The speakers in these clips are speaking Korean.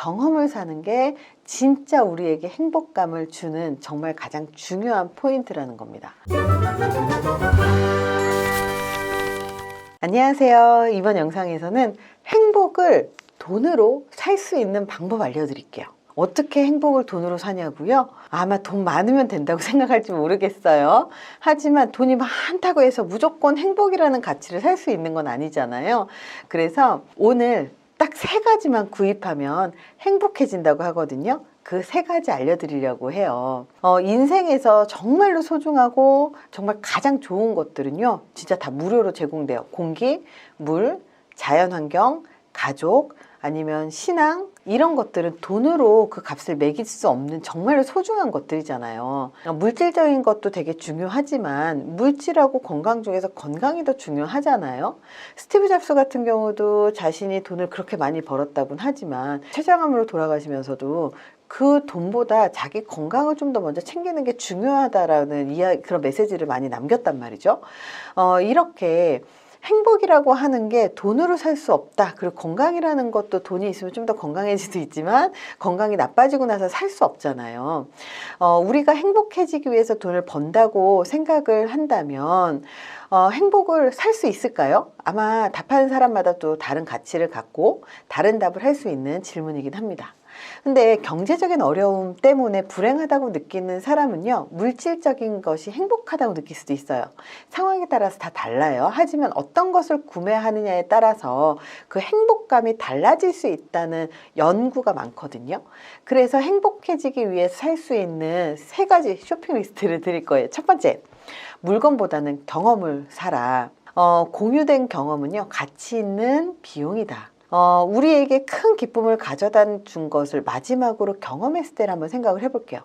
경험을 사는 게 진짜 우리에게 행복감을 주는 정말 가장 중요한 포인트라는 겁니다. 안녕하세요. 이번 영상에서는 행복을 돈으로 살 수 있는 방법 알려드릴게요. 어떻게 행복을 돈으로 사냐고요? 아마 돈 많으면 된다고 생각할지 모르겠어요. 하지만 돈이 많다고 해서 무조건 행복이라는 가치를 살 수 있는 건 아니잖아요. 그래서 오늘 딱 세 가지만 구입하면 행복해진다고 하거든요. 그 세 가지 알려드리려고 해요. 어, 인생에서 정말로 소중하고 정말 가장 좋은 것들은요, 진짜 다 무료로 제공돼요. 공기, 물, 자연환경, 가족, 아니면 신앙, 이런 것들은 돈으로 그 값을 매길 수 없는 정말로 소중한 것들이잖아요. 물질적인 것도 되게 중요하지만 물질하고 건강 중에서 건강이 더 중요하잖아요. 스티브 잡스 같은 경우도 자신이 돈을 그렇게 많이 벌었다곤 하지만 췌장암으로 돌아가시면서도 그 돈보다 자기 건강을 좀 더 먼저 챙기는 게 중요하다라는 이야 그런 메시지를 많이 남겼단 말이죠. 어, 이렇게 행복이라고 하는 게 돈으로 살 수 없다. 그리고 건강이라는 것도 돈이 있으면 좀 더 건강해질 수도 있지만 건강이 나빠지고 나서 살 수 없잖아요. 어, 우리가 행복해지기 위해서 돈을 번다고 생각을 한다면 어, 행복을 살 수 있을까요? 아마 답하는 사람마다 또 다른 가치를 갖고 다른 답을 할 수 있는 질문이긴 합니다. 근데 경제적인 어려움 때문에 불행하다고 느끼는 사람은요, 물질적인 것이 행복하다고 느낄 수도 있어요. 상황에 따라서 다 달라요. 하지만 어떤 것을 구매하느냐에 따라서 그 행복감이 달라질 수 있다는 연구가 많거든요. 그래서 행복해지기 위해 살 수 있는 세 가지 쇼핑 리스트를 드릴 거예요. 첫 번째, 물건보다는 경험을 사라. 어, 공유된 경험은요, 가치 있는 비용이다. 어, 우리에게 큰 기쁨을 가져다 준 것을 마지막으로 경험했을 때를 한번 생각을 해볼게요.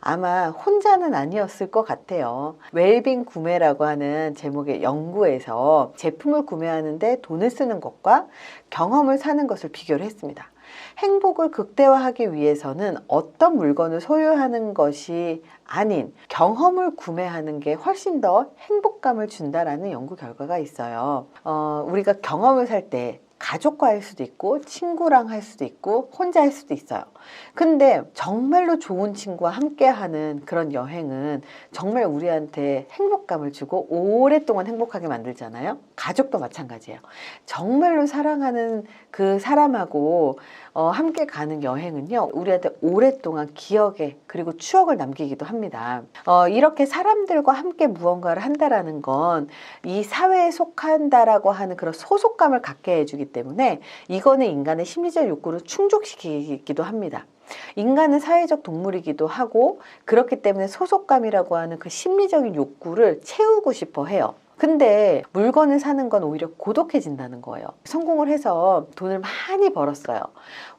아마 혼자는 아니었을 것 같아요. 웰빙 구매라고 하는 제목의 연구에서 제품을 구매하는데 돈을 쓰는 것과 경험을 사는 것을 비교를 했습니다. 행복을 극대화하기 위해서는 어떤 물건을 소유하는 것이 아닌 경험을 구매하는 게 훨씬 더 행복감을 준다라는 연구 결과가 있어요. 어, 우리가 경험을 살 때 가족과 할 수도 있고 친구랑 할 수도 있고 혼자 할 수도 있어요. 근데 정말로 좋은 친구와 함께 하는 그런 여행은 정말 우리한테 행복감을 주고 오랫동안 행복하게 만들잖아요. 가족도 마찬가지예요. 정말로 사랑하는 그 사람하고 어, 함께 가는 여행은요, 우리한테 오랫동안 기억에 그리고 추억을 남기기도 합니다. 어, 이렇게 사람들과 함께 무언가를 한다라는 건 이 사회에 속한다라고 하는 그런 소속감을 갖게 해주기 때문에 이거는 인간의 심리적 욕구를 충족시키기도 합니다. 인간은 사회적 동물이기도 하고 그렇기 때문에 소속감이라고 하는 그 심리적인 욕구를 채우고 싶어 해요. 근데 물건을 사는 건 오히려 고독해진다는 거예요. 성공을 해서 돈을 많이 벌었어요.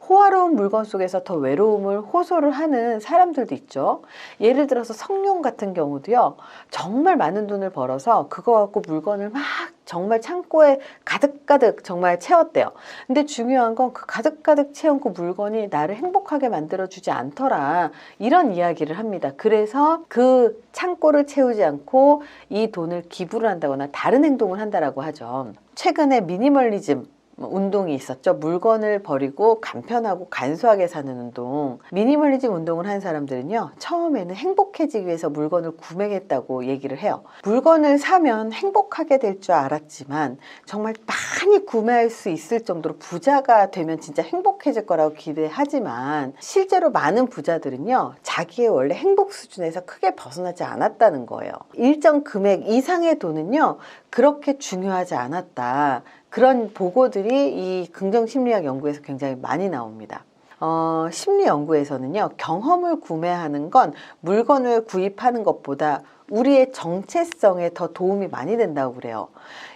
호화로운 물건 속에서 더 외로움을 호소를 하는 사람들도 있죠. 예를 들어서 성룡 같은 경우도요. 정말 많은 돈을 벌어서 그거 갖고 물건을 막 정말 창고에 가득가득 정말 채웠대요. 근데 중요한 건 그 가득가득 채운 그 물건이 나를 행복하게 만들어주지 않더라. 이런 이야기를 합니다. 그래서 그 창고를 채우지 않고 이 돈을 기부를 한다거나 다른 행동을 한다라고 하죠. 최근에 미니멀리즘 뭐 운동이 있었죠. 물건을 버리고 간편하고 간소하게 사는 운동. 미니멀리즘 운동을 한 사람들은요, 처음에는 행복해지기 위해서 물건을 구매했다고 얘기를 해요. 물건을 사면 행복하게 될 줄 알았지만, 정말 많이 구매할 수 있을 정도로 부자가 되면 진짜 행복해질 거라고 기대하지만, 실제로 많은 부자들은요, 자기의 원래 행복 수준에서 크게 벗어나지 않았다는 거예요. 일정 금액 이상의 돈은요, 그렇게 중요하지 않았다. 그런 보고들이 이 긍정심리학 연구에서 굉장히 많이 나옵니다. 어, 심리 연구에서는요, 경험을 구매하는 건 물건을 구입하는 것보다 우리의 정체성에 더 도움이 많이 된다고 그래요.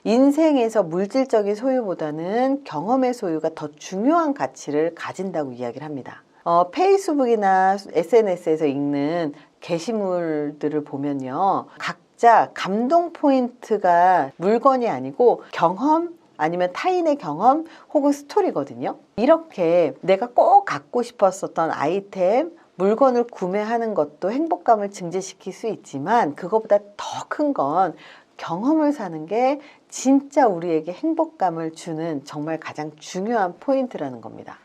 인생에서 물질적인 소유보다는 경험의 소유가 더 중요한 가치를 가진다고 이야기를 합니다. 어, 페이스북이나 SNS에서 읽는 게시물들을 보면요. 각자 감동 포인트가 물건이 아니고 경험, 아니면 타인의 경험 혹은 스토리거든요. 이렇게 내가 꼭 갖고 싶었었던 아이템, 물건을 구매하는 것도 행복감을 증진시킬 수 있지만 그것보다 더 큰 건 경험을 사는 게 진짜 우리에게 행복감을 주는 정말 가장 중요한 포인트라는 겁니다.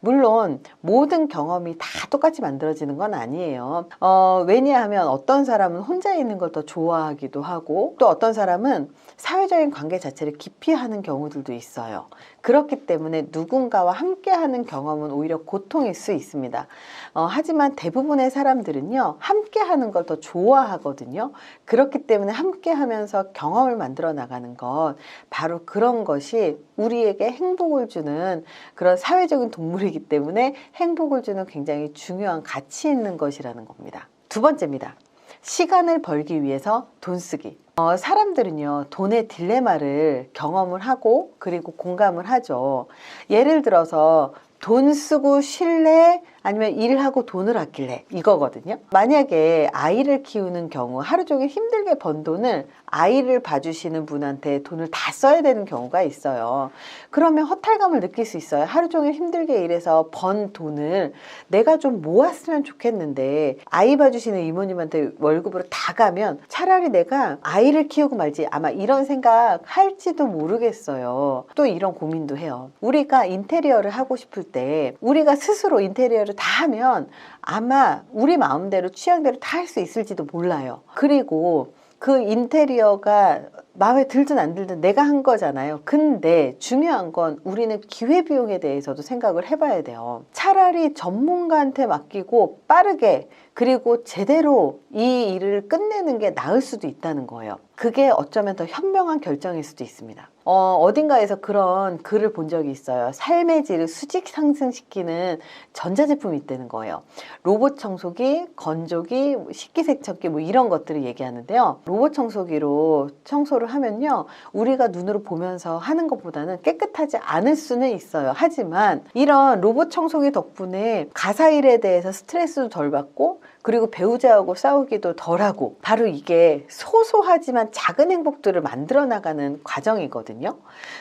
물론 모든 경험이 다 똑같이 만들어지는 건 아니에요. 어, 왜냐하면 어떤 사람은 혼자 있는 걸 더 좋아하기도 하고 또 어떤 사람은 사회적인 관계 자체를 기피하는 경우들도 있어요. 그렇기 때문에 누군가와 함께하는 경험은 오히려 고통일 수 있습니다. 어, 하지만 대부분의 사람들은요, 함께하는 걸 더 좋아하거든요. 그렇기 때문에 함께하면서 경험을 만들어 나가는 것, 바로 그런 것이 우리에게 행복을 주는 그런 사회적인 동 물이기 때문에 행복을 주는 굉장히 중요한 가치 있는 것이라는 겁니다. 두 번째입니다. 시간을 벌기 위해서 돈 쓰기. 어, 사람들은요, 돈의 딜레마를 경험을 하고, 그리고 공감을 하죠. 예를 들어서, 돈 쓰고 쉴래? 아니면 일하고 돈을 아낄래? 이거거든요. 만약에 아이를 키우는 경우 하루 종일 힘들게 번 돈을 아이를 봐주시는 분한테 돈을 다 써야 되는 경우가 있어요. 그러면 허탈감을 느낄 수 있어요. 하루 종일 힘들게 일해서 번 돈을 내가 좀 모았으면 좋겠는데 아이 봐주시는 이모님한테 월급으로 다 가면 차라리 내가 아이를 키우고 말지 아마 이런 생각 할지도 모르겠어요. 또 이런 고민도 해요. 우리가 인테리어를 하고 싶을 때 우리가 스스로 인테리어를 다 하면 아마 우리 마음대로 취향대로 다 할 수 있을지도 몰라요. 그리고 그 인테리어가 마음에 들든 안 들든 내가 한 거잖아요. 근데 중요한 건 우리는 기회비용에 대해서도 생각을 해봐야 돼요. 차라리 전문가한테 맡기고 빠르게 그리고 제대로 이 일을 끝내는 게 나을 수도 있다는 거예요. 그게 어쩌면 더 현명한 결정일 수도 있습니다. 어, 어딘가에서 그런 글을 본 적이 있어요. 삶의 질을 수직 상승시키는 전자제품이 있다는 거예요. 로봇 청소기, 건조기, 식기세척기 뭐 이런 것들을 얘기하는데요. 로봇 청소기로 청소를 하면요. 우리가 눈으로 보면서 하는 것보다는 깨끗하지 않을 수는 있어요. 하지만 이런 로봇 청소기 덕분에 가사일에 대해서 스트레스도 덜 받고 그리고 배우자하고 싸우기도 덜하고 바로 이게 소소하지만 작은 행복들을 만들어 나가는 과정이거든요.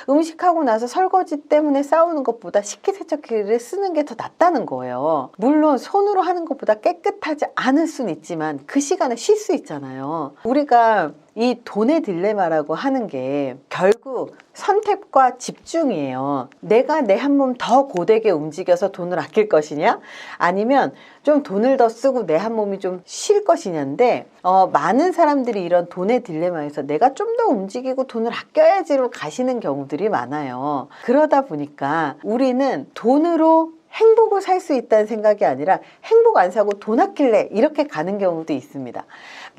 음식하고 나서 설거지 때문에 싸우는 것보다 식기세척기를 쓰는 게 더 낫다는 거예요. 물론 손으로 하는 것보다 깨끗하지 않을 수는 있지만 그 시간에 쉴 수 있잖아요. 우리가 이 돈의 딜레마라고 하는 게 결국 선택과 집중이에요. 내가 내 한 몸 더 고되게 움직여서 돈을 아낄 것이냐? 아니면 좀 돈을 더 쓰고 내 한 몸이 좀 쉴 것이냐인데, 어, 많은 사람들이 이런 돈의 딜레마에서 내가 좀 더 움직이고 돈을 아껴야지로 가시는 경우들이 많아요. 그러다 보니까 우리는 돈으로 행복을 살 수 있다는 생각이 아니라 행복 안 사고 돈 아낄래 이렇게 가는 경우도 있습니다.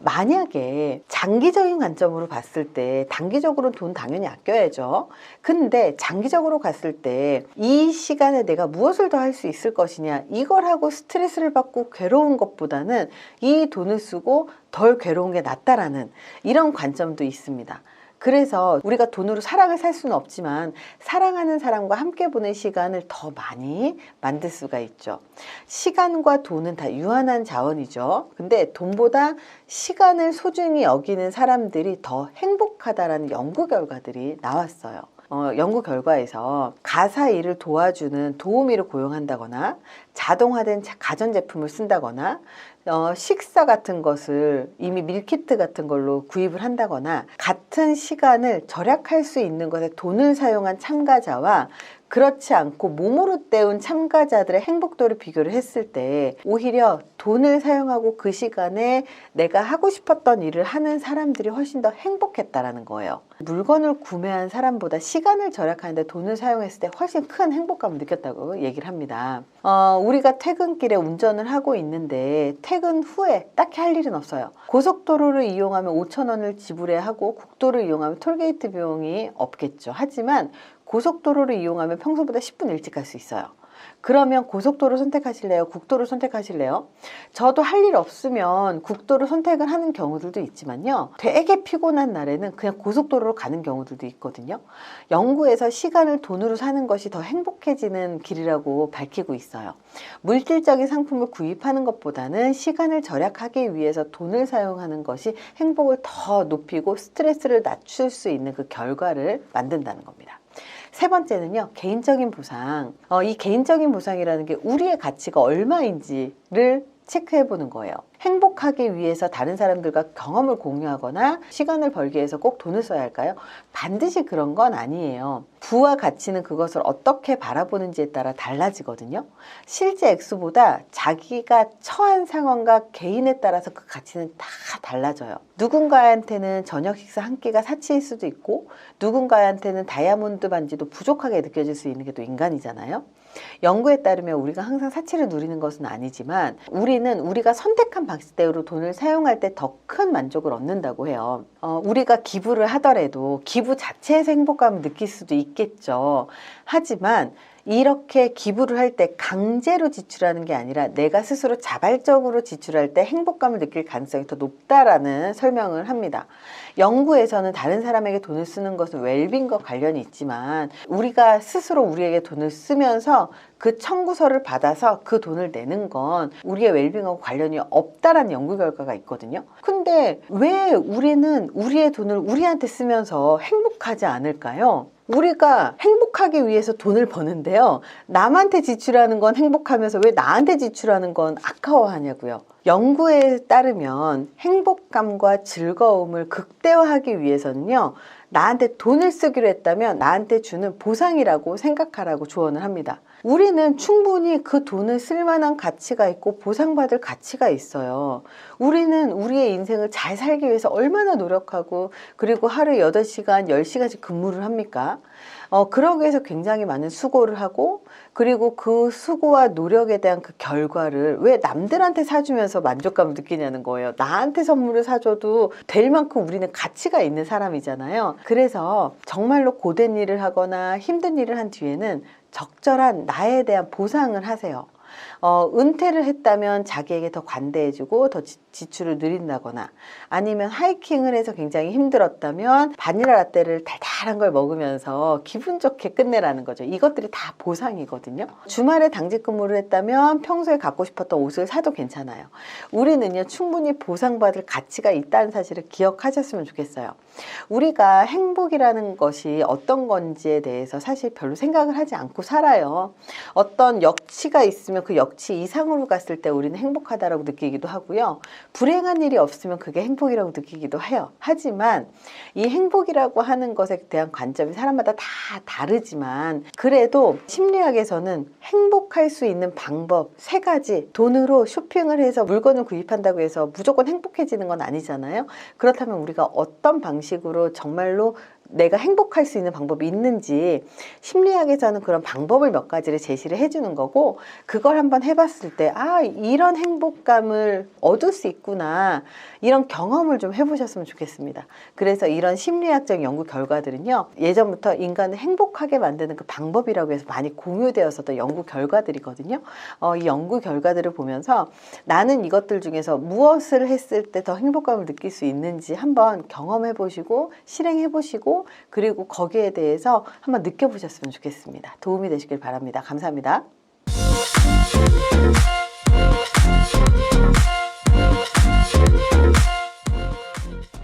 만약에 장기적인 관점으로 봤을 때 단기적으로 돈 당연히 아껴야죠. 근데 장기적으로 갔을 때 이 시간에 내가 무엇을 더 할 수 있을 것이냐 이걸 하고 스트레스를 받고 괴로운 것보다는 이 돈을 쓰고 덜 괴로운 게 낫다라는 이런 관점도 있습니다. 그래서 우리가 돈으로 사랑을 살 수는 없지만 사랑하는 사람과 함께 보낸 시간을 더 많이 만들 수가 있죠. 시간과 돈은 다 유한한 자원이죠. 근데 돈보다 시간을 소중히 여기는 사람들이 더 행복하다라는 연구 결과들이 나왔어요. 어, 연구 결과에서 가사 일을 도와주는 도우미를 고용한다거나 자동화된 가전제품을 쓴다거나 어, 식사 같은 것을 이미 밀키트 같은 걸로 구입을 한다거나 같은 시간을 절약할 수 있는 것에 돈을 사용한 참가자와 그렇지 않고 몸으로 때운 참가자들의 행복도를 비교를 했을 때 오히려 돈을 사용하고 그 시간에 내가 하고 싶었던 일을 하는 사람들이 훨씬 더 행복했다라는 거예요. 물건을 구매한 사람보다 시간을 절약하는데 돈을 사용했을 때 훨씬 큰 행복감을 느꼈다고 얘기를 합니다. 어, 우리가 퇴근길에 운전을 하고 있는데 퇴근 후에 딱히 할 일은 없어요. 고속도로를 이용하면 5천 원을 지불해야 하고 국도를 이용하면 톨게이트 비용이 없겠죠. 하지만 고속도로를 이용하면 평소보다 10분 일찍 갈 수 있어요. 그러면 고속도로 선택하실래요? 국도를 선택하실래요? 저도 할 일 없으면 국도를 선택을 하는 경우들도 있지만요. 되게 피곤한 날에는 그냥 고속도로로 가는 경우들도 있거든요. 연구에서 시간을 돈으로 사는 것이 더 행복해지는 길이라고 밝히고 있어요. 물질적인 상품을 구입하는 것보다는 시간을 절약하기 위해서 돈을 사용하는 것이 행복을 더 높이고 스트레스를 낮출 수 있는 그 결과를 만든다는 겁니다. 세 번째는요, 개인적인 보상. 어, 이 개인적인 보상이라는 게 우리의 가치가 얼마인지를 체크해 보는 거예요. 행복하기 위해서 다른 사람들과 경험을 공유하거나 시간을 벌기 위해서 꼭 돈을 써야 할까요? 반드시 그런 건 아니에요. 부와 가치는 그것을 어떻게 바라보는지에 따라 달라지거든요. 실제 액수보다 자기가 처한 상황과 개인에 따라서 그 가치는 다 달라져요. 누군가한테는 저녁 식사 한 끼가 사치일 수도 있고 누군가한테는 다이아몬드 반지도 부족하게 느껴질 수 있는 게 또 인간이잖아요. 연구에 따르면 우리가 항상 사치를 누리는 것은 아니지만 우리는 우리가 선택한 방식대로 돈을 사용할 때 더 큰 만족을 얻는다고 해요. 어, 우리가 기부를 하더라도 기부 자체에서 행복감을 느낄 수도 있겠죠. 하지만 이렇게 기부를 할 때 강제로 지출하는 게 아니라 내가 스스로 자발적으로 지출할 때 행복감을 느낄 가능성이 더 높다라는 설명을 합니다. 연구에서는 다른 사람에게 돈을 쓰는 것은 웰빙과 관련이 있지만 우리가 스스로 우리에게 돈을 쓰면서 그 청구서를 받아서 그 돈을 내는 건 우리의 웰빙하고 관련이 없다라는 연구 결과가 있거든요. 근데 왜 우리는 우리의 돈을 우리한테 쓰면서 행복하지 않을까요? 우리가 행복하기 위해서 돈을 버는데요. 남한테 지출하는 건 행복하면서 왜 나한테 지출하는 건 아까워하냐고요. 연구에 따르면 행복감과 즐거움을 극대화하기 위해서는요. 나한테 돈을 쓰기로 했다면 나한테 주는 보상이라고 생각하라고 조언을 합니다. 우리는 충분히 그 돈을 쓸 만한 가치가 있고 보상받을 가치가 있어요. 우리는 우리의 인생을 잘 살기 위해서 얼마나 노력하고 그리고 하루에 8시간, 10시간씩 근무를 합니까? 어, 그러기 위해서 굉장히 많은 수고를 하고 그리고 그 수고와 노력에 대한 그 결과를 왜 남들한테 사주면서 만족감을 느끼냐는 거예요. 나한테 선물을 사줘도 될 만큼 우리는 가치가 있는 사람이잖아요. 그래서 정말로 고된 일을 하거나 힘든 일을 한 뒤에는 적절한 나에 대한 보상을 하세요. 어, 은퇴를 했다면 자기에게 더 관대해주고 더 지, 지출을 늘린다거나 아니면 하이킹을 해서 굉장히 힘들었다면 바닐라 라떼를 달달한 걸 먹으면서 기분 좋게 끝내라는 거죠. 이것들이 다 보상이거든요. 주말에 당직 근무를 했다면 평소에 갖고 싶었던 옷을 사도 괜찮아요. 우리는요, 충분히 보상받을 가치가 있다는 사실을 기억하셨으면 좋겠어요. 우리가 행복이라는 것이 어떤 건지에 대해서 사실 별로 생각을 하지 않고 살아요. 어떤 역치가 있으면 그 역치 이상으로 갔을 때 우리는 행복하다라고 느끼기도 하고요. 불행한 일이 없으면 그게 행복이라고 느끼기도 해요. 하지만 이 행복이라고 하는 것에 대한 관점이 사람마다 다 다르지만 그래도 심리학에서는 행복할 수 있는 방법 세 가지 돈으로 쇼핑을 해서 물건을 구입한다고 해서 무조건 행복해지는 건 아니잖아요. 그렇다면 우리가 어떤 방식으로 정말로 내가 행복할 수 있는 방법이 있는지 심리학에서는 그런 방법을 몇 가지를 제시를 해주는 거고 그걸 한번 해봤을 때 아 이런 행복감을 얻을 수 있구나 이런 경험을 좀 해보셨으면 좋겠습니다. 그래서 이런 심리학적 연구 결과들은요 예전부터 인간을 행복하게 만드는 그 방법이라고 해서 많이 공유되었었던 연구 결과들이거든요. 어, 이 연구 결과들을 보면서 나는 이것들 중에서 무엇을 했을 때 더 행복감을 느낄 수 있는지 한번 경험해 보시고 실행해 보시고 그리고 거기에 대해서 한번 느껴보셨으면 좋겠습니다. 도움이 되시길 바랍니다. 감사합니다. Thank.